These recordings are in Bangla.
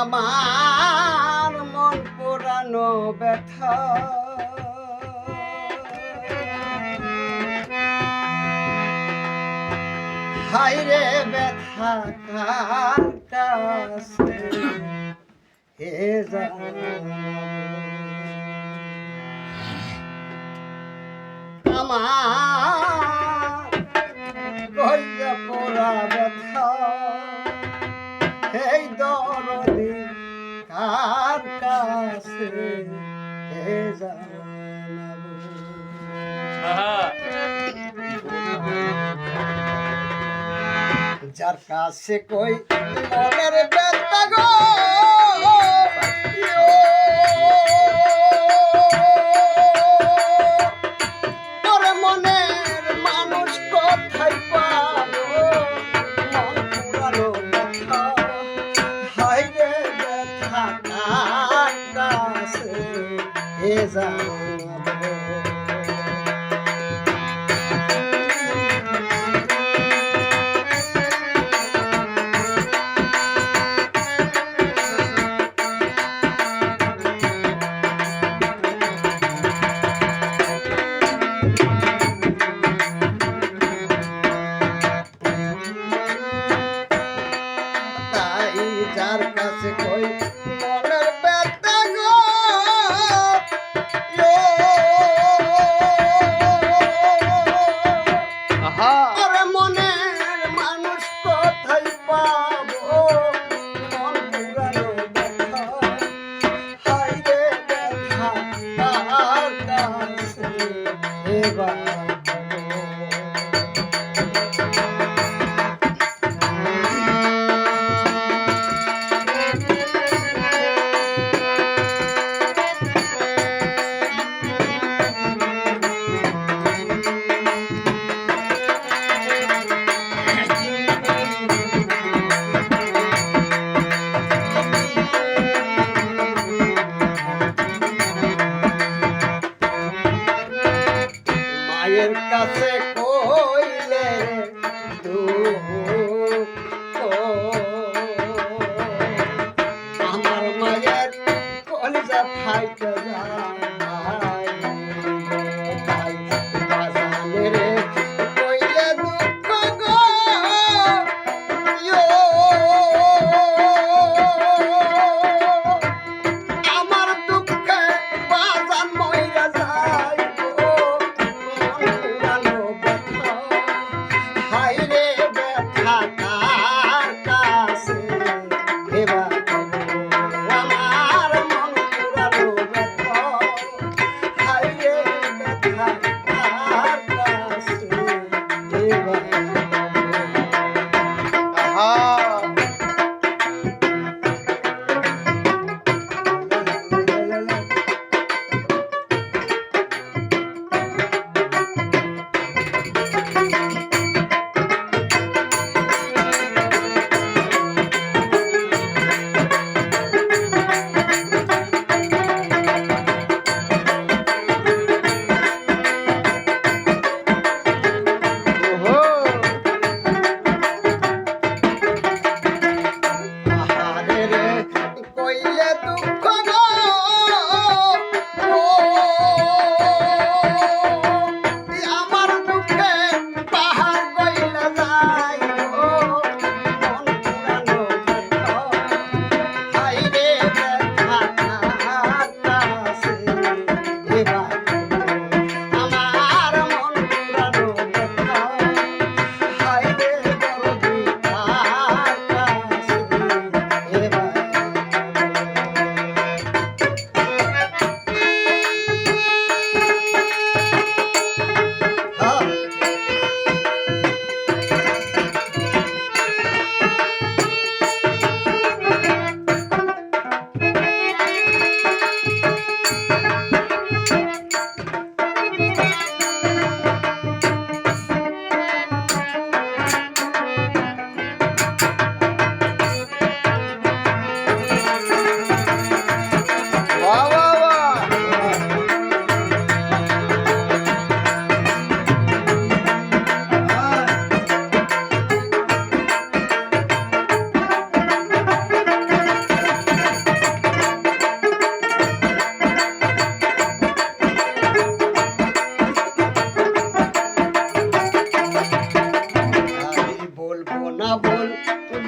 আমার মন পুরানো ব্যথা। হাই রে ব্যথা আমার কইয়া পোড়া কাছে যার কাছে কই মনের ব্যথা গো। বাবা Hi.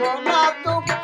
পারব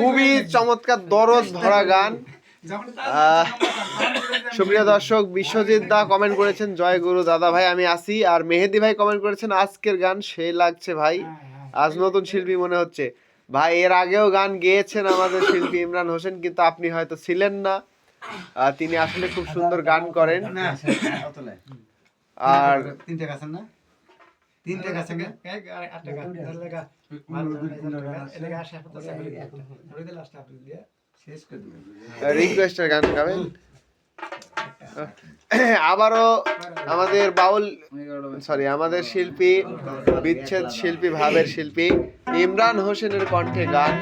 খুবই চমৎকার দরদ ভরা গান। সুপ্রিয় দর্শক বিশ্বজিৎ দা কমেন্ট করেছেন জয় গুরু দাদা ভাই আমি আসি আর মেহেদি ভাই কমেন্ট করেছেন আজকের গান সেই লাগছে ভাই। আজ নতুন শিল্পী মনে হচ্ছে। ভাই এর আগেও গান গেয়েছেন আমাদের শিল্পী ইমরান হোসেন কিন্তু আপনি হয়তো ছিলেন না। তিনি আসলে খুব সুন্দর গান করেন। আর তিনটে গাছেন না? তিনটে দিবেন। রিকোয়েস্টের গান গাবেন? আবারও আমাদের বাউল সরি আমাদের শিল্পী বিচ্ছেদ শিল্পী ভাবের শিল্পী ইমরান হোসেনের কণ্ঠে গান।